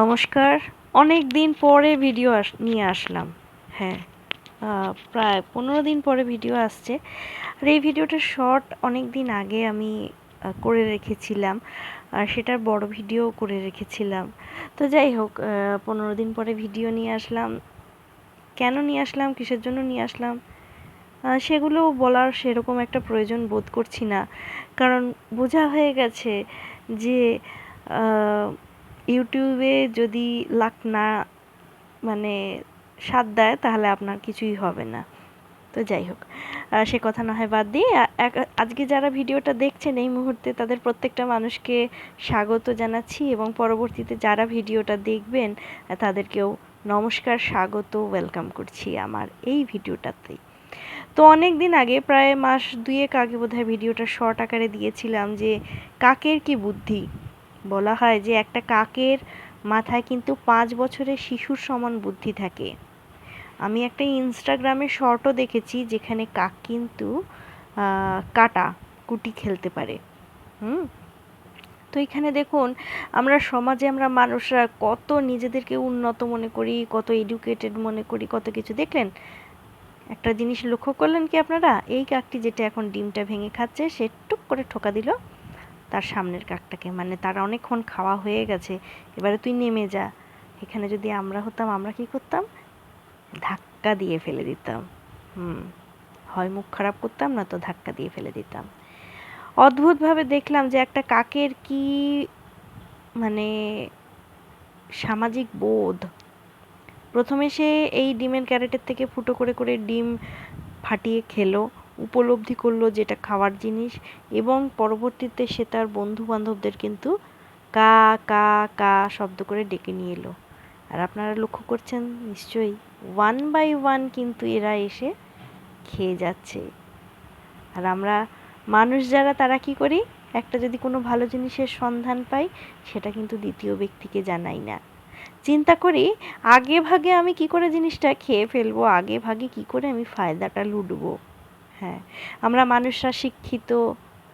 নমস্কার। অনেক দিন পরে ভিডিও আস, নিয়ে আসলাম। হ্যাঁ প্রায় পনেরো দিন পরে ভিডিও আসছে। আর এই ভিডিওটা শর্ট অনেক দিন আগে আমি করে রেখেছিলাম। আর সেটার বড় ভিডিও করে রেখেছিলাম। তো যাই হোক পনেরো দিন পরে ভিডিও নিয়ে আসলাম। কেন নিয়ে আসলাম, কিসের জন্য নিয়ে আসলাম? সেগুলো বলার সেরকম একটা প্রয়োজন বোধ করছি না। কারণ বোঝা হয়ে গেছে যে ইউটিউবে যদি লাখ না মানে সাথ দেয়, তাহলে আপনার কিছুই হবে না। তো যাই হোক সে কথা না হয় বাদ দিয়ে আজকে যারা ভিডিওটা দেখছেন এই মুহূর্তে, তাদের প্রত্যেকটা মানুষকে স্বাগত জানাচ্ছি এবং পরবর্তীতে যারা ভিডিওটা দেখবেন তাদেরকেও নমস্কার, স্বাগত, ওয়েলকাম করছি আমার এই ভিডিওটাতেই তো অনেক দিন আগে, প্রায় মাস দুয়েক আগে বোধহয় ভিডিওটা শর্ট আকারে দিয়েছিলাম যে, কাকের কি বুদ্ধি? বলা হয় যে একটা কাকের মাথায় কিন্তু পাঁচ বছরের শিশুর সমান বুদ্ধি থাকে। আমি একটা ইনস্টাগ্রামে শর্টও দেখেছি যেখানে কাক কিন্তু কাটা, কুটি খেলতে পারে। হুম? তো এখানে দেখুন, আমরা সমাজে আমরা মানুষরা কত নিজেদেরকে উন্নত মনে করি, কত এডুকেটেড মনে করি, কত কিছু। দেখলেন? একটা জিনিস লক্ষ্য করলেন কি আপনারা? এই কাকটি যেটা এখন ডিমটা ভেঙে খাচ্ছে, সে টুক করে ঠোকা দিল। তার সামনের কাকটাকে। মানে তার অনেকক্ষণ খাওয়া হয়ে গেছে, এবারে তুই নেমে যা। এখানে যদি আমরা হতাম, আমরা কি করতাম? ধাক্কা দিয়ে ফেলে দিতাম। হুম, হয় মুখ খারাপ করতাম না তো ধাক্কা দিয়ে ফেলে দিতাম। অদ্ভুতভাবে দেখলাম যে একটা কাকের কি মানে সামাজিক বোধ। প্রথমে সে এই ডিমের ক্যারেটের থেকে ফুটো করে করে ডিম ফাটিয়ে খেলো। উপলব্ধি করল যেটা খাওয়ার জিনিস এবং পরবর্তীতে সে তার বন্ধু বান্ধবদের কিন্তু কা কা কা শব্দ করে ডেকে নিয়ে এলো। আর আপনারা লক্ষ্য করছেন, নিশ্চয়ই ওয়ান বাই ওয়ান কিন্তু এরা এসে খেয়ে যাচ্ছে। আর আমরা মানুষ যারা, তারা কি করি? একটা যদি কোনো ভালো জিনিসের সন্ধান পাই, সেটা কিন্তু দ্বিতীয় ব্যক্তিকে জানাই না। চিন্তা করি, আগে ভাগে আমি কি করে জিনিসটা খেয়ে ফেলব, আগে ভাগে কি করে আমি ফায়দাটা লুটবো? হ্যাঁ আমরা মানুষরা শিক্ষিত,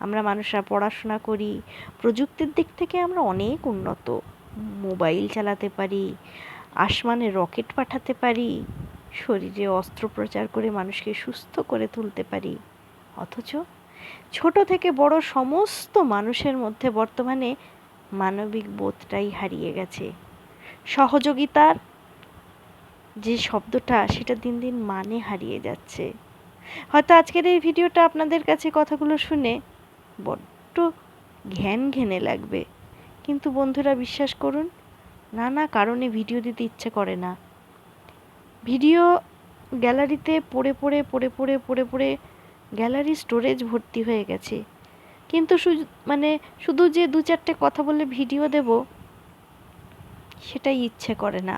আমরা মানুষরা পড়াশোনা করি, প্রযুক্তির দিক থেকে আমরা অনেক উন্নত। মোবাইল চালাতে পারি, আসমানে রকেট পাঠাতে পারি, শরীরে অস্ত্রোপচার করে মানুষকে সুস্থ করে তুলতে পারি। অথচ ছোট থেকে বড় সমস্ত মানুষের মধ্যে বর্তমানে মানবিক বোধটাই হারিয়ে গেছে। সহযোগিতার যে শব্দটা, সেটা দিন দিন মানে হারিয়ে যাচ্ছে। হয়তো আজকের এই ভিডিওটা আপনাদের কাছে কথাগুলো শুনে বড্ড ঘ্যান ঘেনে লাগবে। কিন্তু বন্ধুরা বিশ্বাস করুন, নানা কারণে ভিডিও দিতে ইচ্ছে করে না। ভিডিও গ্যালারিতে পড়ে পড়ে পড়ে পড়ে পড়ে পড়ে গ্যালারি স্টোরেজ ভর্তি হয়ে গেছে। কিন্তু মানে শুধু যে দু চারটে কথা বলে ভিডিও দেব, সেটাই ইচ্ছে করে না।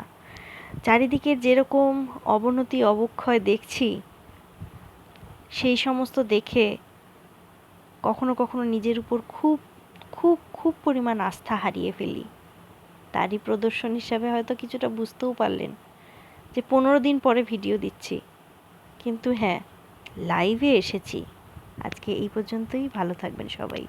চারিদিকে যেরকম অবনতি, অবক্ষয় দেখছি সেই সমস্ত দেখে কখনো কখনো নিজের উপর খুব খুব খুব পরিমাণ আস্থা হারিয়ে ফেলি। তারই প্রদর্শন হিসাবে হয়তো কিছুটা বুঝতেও পারলেন যে পনেরো দিন পরে ভিডিও দিচ্ছি। কিন্তু হ্যাঁ লাইভে এসেছি। আজকে এই পর্যন্তই। ভালো থাকবেন সবাই।